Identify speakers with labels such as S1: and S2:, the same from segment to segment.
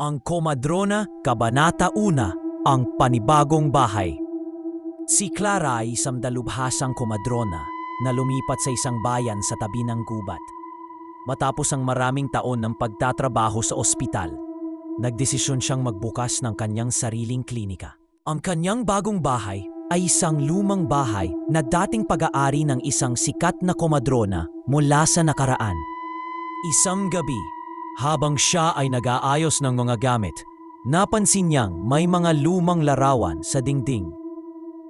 S1: Ang Komadrona, Kabanata 1, Ang Panibagong Bahay. Si Clara ay isang dalubhasang komadrona na lumipat sa isang bayan sa tabi ng gubat. Matapos ang maraming taon ng pagtatrabaho sa ospital, nagdesisyon siyang magbukas ng kanyang sariling klinika. Ang kanyang bagong bahay ay isang lumang bahay na dating pag-aari ng isang sikat na komadrona mula sa nakaraan. Isang gabi, habang siya ay nag-aayos ng mga gamit, napansin niyang may mga lumang larawan sa dingding.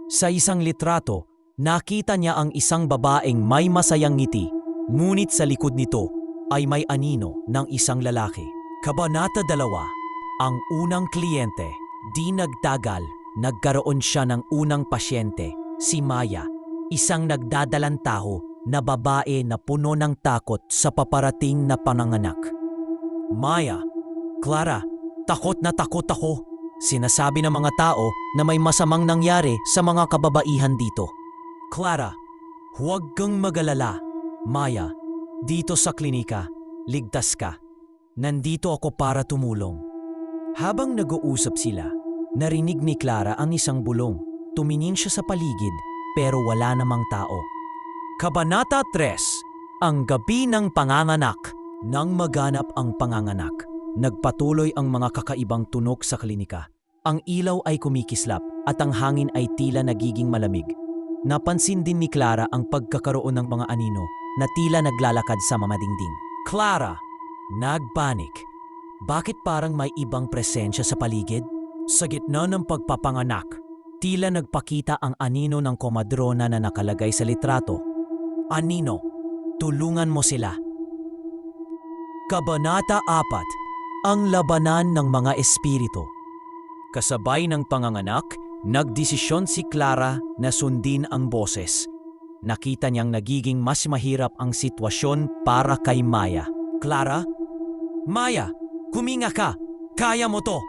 S1: Sa isang litrato, nakita niya ang isang babaeng may masayang ngiti, ngunit sa likod nito ay may anino ng isang lalaki. Kabanata 2, ang unang kliyente, di nagtagal, nagkaroon siya ng unang pasyente, si Maya, isang nagdadalang tao na babae na puno ng takot sa paparating na pananganak. Maya, Clara, takot na takot ako. Sinasabi ng mga tao na may masamang nangyari sa mga kababaihan dito. Clara, huwag kang magalala. Maya, dito sa klinika, ligtas ka. Nandito ako para tumulong. Habang nag-uusap sila, narinig ni Clara ang isang bulong. Tumingin siya sa paligid pero wala namang tao. Kabanata 3, Ang Gabi ng Panganganak. Nang maganap ang panganganak, nagpatuloy ang mga kakaibang tunog sa klinika. Ang ilaw ay kumikislap at ang hangin ay tila nagiging malamig. Napansin din ni Clara ang pagkakaroon ng mga anino na tila naglalakad sa mamadingding. Clara, nagpanik. Bakit parang may ibang presensya sa paligid? Sa gitna ng pagpapanganak, tila nagpakita ang anino ng komadrona na nakalagay sa litrato. Anino, tulungan mo sila. Kabanata 4 Ang Labanan ng Mga Espiritu Kasabay ng panganganak, nagdesisyon si Clara na sundin ang boses. Nakita niyang nagiging mas mahirap ang sitwasyon para kay Maya. Clara? Maya, kuminga ka! Kaya mo to!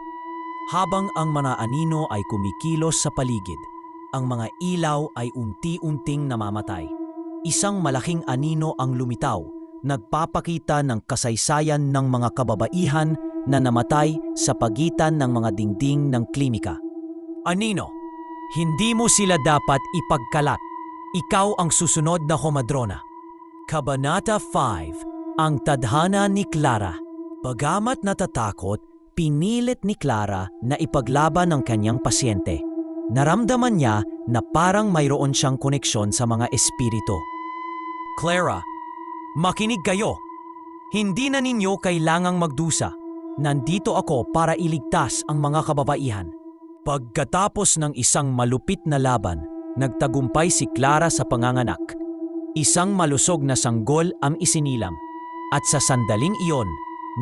S1: Habang ang mga anino ay kumikilos sa paligid, ang mga ilaw ay unti-unting namamatay. Isang malaking anino ang lumitaw nagpapakita ng kasaysayan ng mga kababaihan na namatay sa pagitan ng mga dingding ng klinika. Anino, hindi mo sila dapat ipagkalat. Ikaw ang susunod na komadrona. Kabanata 5, Ang Tadhana ni Clara. Bagamat natatakot, pinilit ni Clara na ipaglaban ang kanyang pasyente. Naramdaman niya na parang mayroon siyang koneksyon sa mga espiritu. Clara, Makinig kayo. Hindi na ninyo kailangang magdusa. Nandito ako para iligtas ang mga kababaihan. Pagkatapos ng isang malupit na laban, nagtagumpay si Clara sa panganganak. Isang malusog na sanggol ang isinilam. At sa sandaling iyon,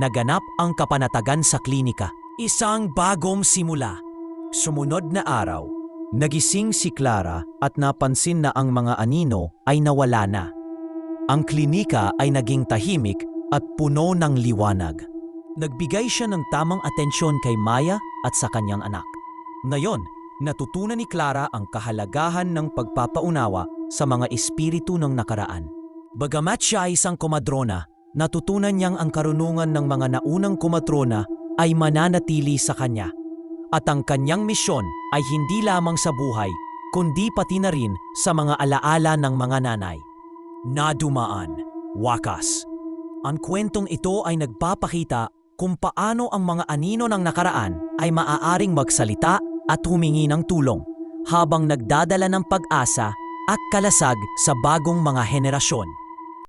S1: naganap ang kapanatagan sa klinika. Isang bagong simula. Sumunod na araw, nagising si Clara at napansin na ang mga anino ay nawala na. Ang klinika ay naging tahimik at puno ng liwanag. Nagbigay siya ng tamang atensyon kay Maya at sa kanyang anak. Ngayon, natutunan ni Clara ang kahalagahan ng pagpapaunawa sa mga espiritu ng nakaraan. Bagamat siya ay isang komadrona, natutunan niyang ang karunungan ng mga naunang komadrona ay mananatili sa kanya. At ang kanyang misyon ay hindi lamang sa buhay, kundi pati na rin sa mga alaala ng mga nanay. Nadumaan, wakas. Ang kwentong ito ay nagpapakita kung paano ang mga anino ng nakaraan ay maaaring magsalita at humingi ng tulong habang nagdadala ng pag-asa at kalasag sa bagong mga henerasyon.